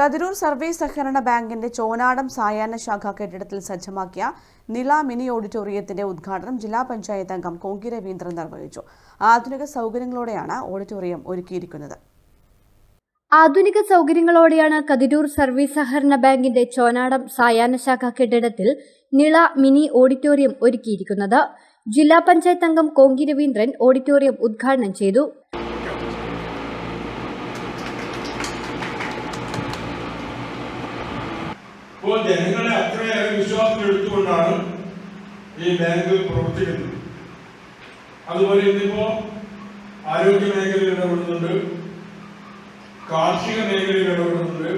Kathirur service സഹകരണ ബാങ്കിന്റെ ചോനാടം സായാഹ്ന ശാഖ കെട്ടിടത്തിൽ സജ്ജമാക്കിയ നില മിനി ഓഡിറ്റോറിയത്തിന്റെ ഉദ്ഘാടനം ജില്ലാ പഞ്ചായത്ത് അംഗം കോങ്കി രവീന്ദ്രൻ നിർവഹിച്ചു. ആധുനിക സൗകര്യങ്ങളോടെയാണ് ഓഡിറ്റോറിയം ഒരുക്കിയിരിക്കുന്നത്. ആധുനിക സൗകര്യങ്ങളോടെയാണ് കതിരൂർ സർവീസ് സഹകരണ ബാങ്കിന്റെ ചോനാടം സായാഹ്ന ശാഖ കെട്ടിടത്തിൽ നിള മിനി ഓഡിറ്റോറിയം ഒരുക്കിയിരിക്കുന്നത്. ജില്ലാ പഞ്ചായത്ത് അംഗം കോങ്കി രവീന്ദ്രൻ ഓഡിറ്റോറിയം ഉദ്ഘാടനം ചെയ്തു. ഇപ്പോൾ ജനങ്ങളെ അത്രയേറെ വിശ്വാസം എടുത്തുകൊണ്ടാണ് ഈ ബാങ്ക് പ്രവർത്തിക്കുന്നത്. അതുപോലെ ഇന്നിപ്പോ ആരോഗ്യ മേഖലയിൽ ഇടപെടുന്നുണ്ട് കാർഷിക മേഖലയിൽ ഇടപെടുന്നുണ്ട്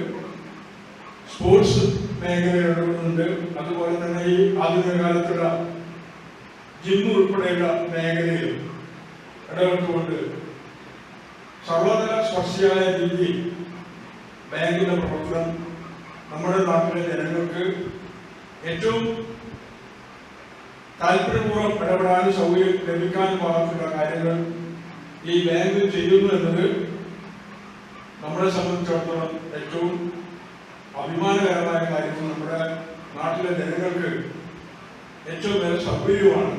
സ്പോർട്സ് മേഖലയിൽ ഇടപെടുന്നുണ്ട് അതുപോലെ തന്നെ ഈ ആധുനിക കാലത്തുള്ള ജിം ഉൾപ്പെടെയുള്ള മേഖലയിൽ ഇടപെട്ടുകൊണ്ട് സർവതല സ്പർശിയായ രീതിയിൽ ബാങ്കിന്റെ പ്രവർത്തനം നമ്മുടെ നാട്ടിലെ ജനങ്ങൾക്ക് ഏറ്റവും താല്പര്യപൂർവം ഇടപെടാനും സൗകര്യം ലഭിക്കാനും പാകത്തിലുള്ള കാര്യങ്ങൾ ഈ ബാങ്ക് ചെയ്യുന്നു എന്നത് നമ്മളെ സംബന്ധിച്ചിടത്തോളം ഏറ്റവും അഭിമാനകരമായ കാര്യവും നമ്മുടെ നാട്ടിലെ ജനങ്ങൾക്ക് ഏറ്റവും നല്ല സൗകര്യവുമാണ്.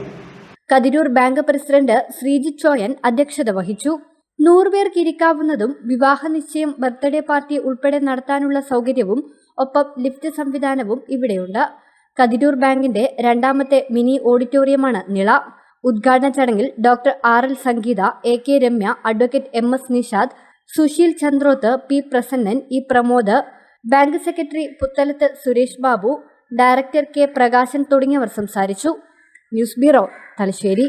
കതിരൂർ ബാങ്ക് പ്രസിഡന്റ് ശ്രീജിത് ചോയൻ അധ്യക്ഷത വഹിച്ചു. നൂറുപേർക്ക് ഇരിക്കാവുന്നതും വിവാഹ നിശ്ചയം ബർത്ത്ഡേ പാർട്ടി ഉൾപ്പെടെ നടത്താനുള്ള സൗകര്യവും ഒപ്പം ലിഫ്റ്റ് സംവിധാനവും ഇവിടെയുണ്ട്. കതിരൂർ ബാങ്കിന്റെ രണ്ടാമത്തെ മിനി ഓഡിറ്റോറിയമാണ് നിള. ഉദ്ഘാടന ചടങ്ങിൽ doctor R L Sangeetha A K Ramya advocate M S Nishad Susheel Chandroth P Prasannan E Pramod bank secretary Puthalath Suresh Babu director K Prakashan തുടങ്ങിയവർ സംസാരിച്ചു. News bureau Thalassery.